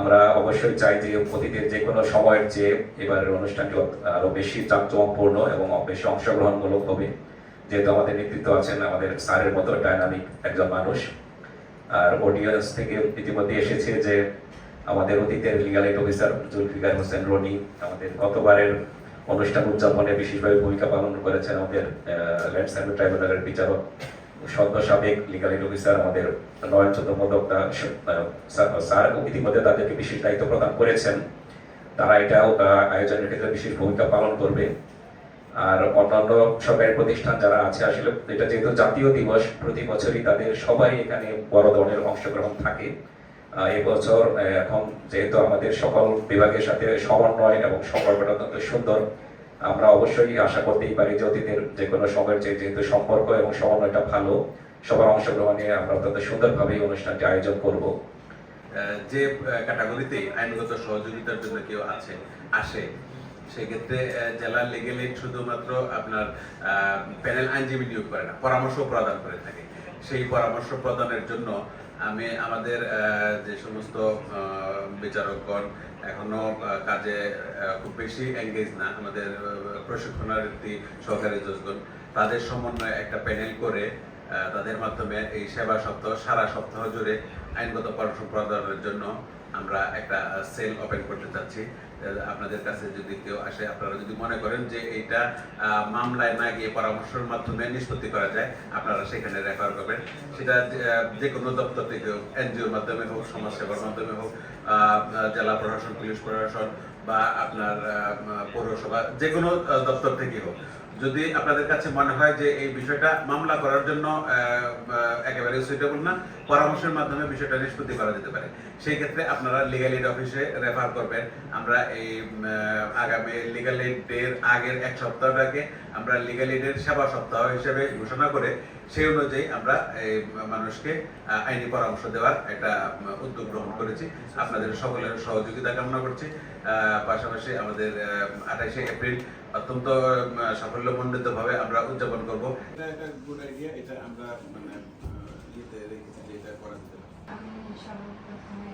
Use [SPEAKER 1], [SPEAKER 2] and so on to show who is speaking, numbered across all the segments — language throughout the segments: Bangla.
[SPEAKER 1] আমরা অবশ্যই চাই যে অতীতের যে কোনো সময়ের চেয়ে এবারের অনুষ্ঠানটি আরও বেশি জাঁকজমকপূর্ণ এবং বেশি অংশগ্রহণমূলক হবে। যেহেতু আমাদের নেতৃত্ব আছেন আমাদের স্যারের মতো ডায়নামিক একজন মানুষ। আর অডিয়েন্স থেকে ইতিমধ্যে এসেছে যে আমাদের অতীতের legal aid officer Zulfikar Hossain Roni আমাদের গতবারের অনুষ্ঠান উদযাপনে বিশেষভাবে ভূমিকা পালন করেছেন আমাদের ল্যান্ড সার্ভে ট্রাইব্যুনালের বিচারক। সদ্য সাবেক লিগাল এইড অফিসার আমাদের নয়ন চন্দ্র স্যার ইতিমধ্যে তাদেরকে বিশেষ দায়িত্ব প্রদান করেছেন। তারা এটাও আয়োজনের ক্ষেত্রে বিশেষ ভূমিকা পালন করবে। আর অন্যান্য সরকারি প্রতিষ্ঠান যারা আছে, আসলে এটা যেহেতু জাতীয় দিবস, প্রতি বছরই তাদের সবাই এখানে বড় ধরনের অংশগ্রহণ থাকে। এবছর এখন যেহেতু আমাদের সকল বিভাগের সাথে সমন্বয় এবং সম্পর্কটা অত্যন্ত সুন্দর আমরা অবশ্যই আশা করতেই পারি যে অতীতের যে কোনো সময়ের যে যেহেতু সম্পর্ক এবং সমন্বয়টা ভালো, সবার অংশগ্রহণে আমরা অত্যন্ত সুন্দরভাবে এই অনুষ্ঠানটি আয়োজন করব।
[SPEAKER 2] যে ক্যাটাগরিতে আইনগত সহযোগিতার জন্য কেউ আছে, আসে, সেক্ষেত্রে জেলা লিগেল শুধুমাত্র আপনার প্যানেল আইনজীবী নিয়োগ করে না পরামর্শ প্রদান করে থাকে। সেই পরামর্শ প্রদানের জন্য আমি আমাদের যে সমস্ত বিচারকগণ এখনও কাজে খুব বেশি এঙ্গেজ না, আমাদের প্রশিক্ষণার্থী সহকারী জজগণ। তাদের সমন্বয়ে একটা প্যানেল করে তাদের মাধ্যমে এই সেবা সপ্তাহ, সারা সপ্তাহ জুড়ে আইনগত পরামর্শ প্রদানের জন্য আমরা একটা সেল ওপেন করতে চাচ্ছি। আপনাদের কাছে যদি কেউ আসে, আপনারা যদি মনে করেন যে এইটা মামলায় না গিয়ে পরামর্শের মাধ্যমে নিষ্পত্তি করা যায়, আপনারা সেখানে রেফার করবেন। সেটা যে- কোনো দপ্তর থেকে হোক, এনজিওর মাধ্যমে হোক সমাজ সেবার মাধ্যমে হোক জেলা প্রশাসন, পুলিশ প্রশাসন বা আপনার পৌরসভা যে কোনো দপ্তর থেকে হোক। যদি আপনাদের কাছে মনে হয় যে এই বিষয়টা মামলা করার জন্য একেবারে সুইটেবল না, পরামর্শের মাধ্যমে বিষয়টা নিষ্পত্তি করা যেতে পারে। সেই ক্ষেত্রে আপনারা লিগাল এইড অফিসে রেফার করবেন। আমরা এই আগামী লিগাল এইডের আগের এক সপ্তাহটাকে আমরা লিগাল এইডের সেবা সপ্তাহ হিসেবে ঘোষণা করে সেই অনুযায়ী আমরা এই মানুষকে আইনি পরামর্শ দেওয়ার একটা, উদ্যোগ গ্রহণ করেছি। আপনাদের সকলের সহযোগিতা কামনা করছি। পাশাপাশি আমাদের আঠাইশে এপ্রিল অত্যন্ত উম, সাফল্যমণ্ডিত ভাবে আমরা উদযাপন করব। এটা একটা গুড আইডিয়া এটা আমরা মানে ইয়েতে রেখেছি যে এটা করা যেতে
[SPEAKER 3] আমি সর্বপ্রথমে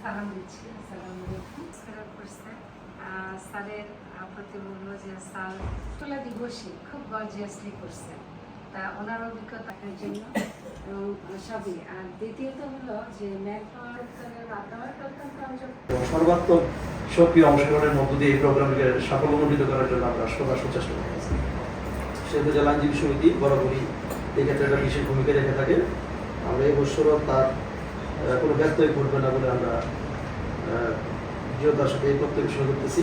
[SPEAKER 3] সালাম দিচ্ছি আসসালামু আলাইকুম। স্যার করছে আহ, স্যারের আহ, প্রতি বলব যে স্যার তোলা দিবসই খুব গর্জিয়াসলি করছে। তা ওনার অভিজ্ঞতার জন্য এবং সবই। আর দ্বিতীয়ত হলো যে
[SPEAKER 4] সর্বাত্মক সক্রিয় অংশগ্রহণের মধ্য দিয়ে এই প্রোগ্রামকে সাফল্যমণ্ডিত করার জন্য আমরা সদা সচেষ্ট করতেছি সেহেতু জেলা আইনজীবী সমিতি বরাবরই এই ক্ষেত্রে একটা বিশেষ ভূমিকা রেখে থাকে। আমরা এই বছরও তার কোনো ব্যত্যয় ঘটবে না বলে আমরা দৃঢ়তার সাথে এই প্রত্যয় ঘোষণা করতেছি।